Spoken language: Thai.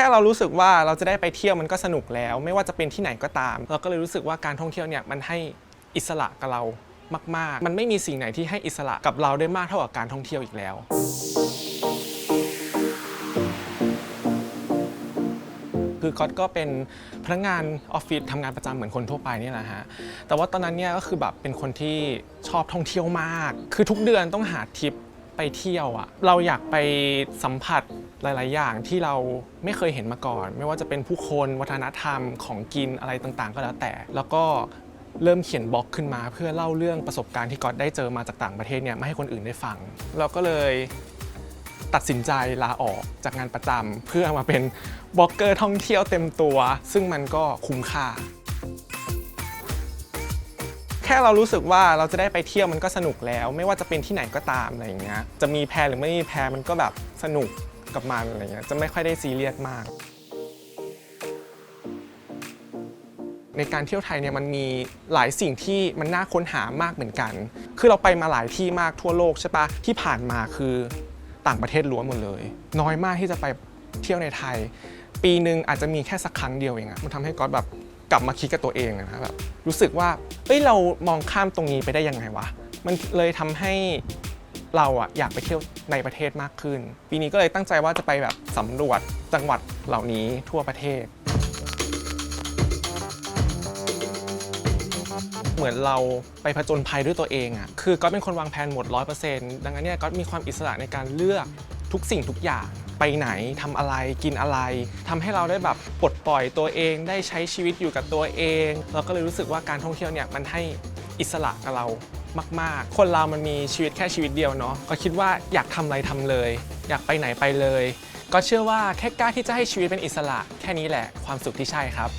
ค่เรารู้สึกว่าเราจะได้ไปเที่ยวมันก็สนุกแล้ว ไม่ว่าจะเป็นที่ไหนก็ตาม เราก็เลยรู้สึกว่าการท่องเที่ยวเนี่ยมันให้อิสระกับเรามาก ๆ มันไม่มีสิ่งไหนที่ให้อิสระกับเราได้มากเท่ากับการท่องเที่ยวอีกแล้วคือก๊อตก็เป็นพนักงานออฟฟิศทำงานประจำเหมือนคนทั่วไปนี่แหละฮะ แต่ว่าตอนนั้นเนี่ยก็คือแบบเป็นคนที่ชอบท่องเที่ยวมาก คือทุกเดือนต้องหาทริปไปเที่ยวอะเราอยากไปสัมผัส หลาย ๆ อย่างที่เราไม่เคยเห็นมาก่อน ไม่ว่าจะเป็นผู้คนวัฒนธรรมของกินอะไรต่างๆ ก็แล้วแต่ แล้วก็เริ่มเขียนบล็อกขึ้นมา เพื่อเล่าเรื่องประสบการณ์ที่ก๊อตได้เจอมาจากต่างประเทศเนี่ยมาให้คนอื่นได้ฟัง เราก็เลยตัดสินใจลาออกจากงานประจำเพื่อมาเป็นบล็อกเกอร์ท่องเที่ยวเต็มตัว ซึ่งมันก็คุ้มค่า แค่เรารู้สึกว่าเราจะได้ไปเที่ยวมันก็สนุกแล้ว ไม่ว่าจะเป็นที่ไหนก็ตามอะไรอย่างเงี้ยจะมีแพรหรือไม่มีแพรมันก็แบบสนุก กับมันอะไรเงี้ยจะไม่ค่อยได้ซีเรียสมาก ในการเที่ยวไทยเนี่ยมันมีหลายสิ่งที่มันน่าค้นหามากเหมือนกัน คือเราไปมาหลายที่มากทั่วโลกใช่ปะที่ผ่านมาคือต่างประเทศล้วนหมดเลย น้อยมากที่จะไปเที่ยวในไทย ปีหนึ่งอาจจะมีแค่สักครั้งเดียวเองอะมันทำให้ก๊อตแบบกลับมาคิดกับตัวเองนะแบบรู้สึกว่าเอ้ยเรามองข้ามตรงนี้ไปได้ยังไงวะมันเลยทำให้ เราอะอยากไปเที่ยวในประเทศมากขึ้น ปีนี้ก็เลยตั้งใจว่าจะไปแบบสำรวจจังหวัดเหล่านี้ทั่วประเทศ เหมือนเราไปผจญภัยด้วยตัวเองอะคือก็เป็นคนวางแผนหมด 100%ดังนั้นเนี่ยก็มีความอิสระในการเลือกทุกสิ่งทุกอย่างไปไหนทำอะไรกินอะไรทำให้เราได้แบบปลดปล่อยตัวเองได้ใช้ชีวิตอยู่กับตัวเอง เราก็เลยรู้สึกว่าการท่องเที่ยวเนี่ยมันให้อิสระกับเรา มาก ๆ คนเรามันมีชีวิตแค่ชีวิตเดียวเนาะก็คิดว่าอยากทำอะไรทำเลย อยากไปไหนไปเลย ก็เชื่อว่าแค่กล้าที่จะให้ชีวิตเป็นอิสระ แค่นี้แหละความสุขที่ใช่ครับ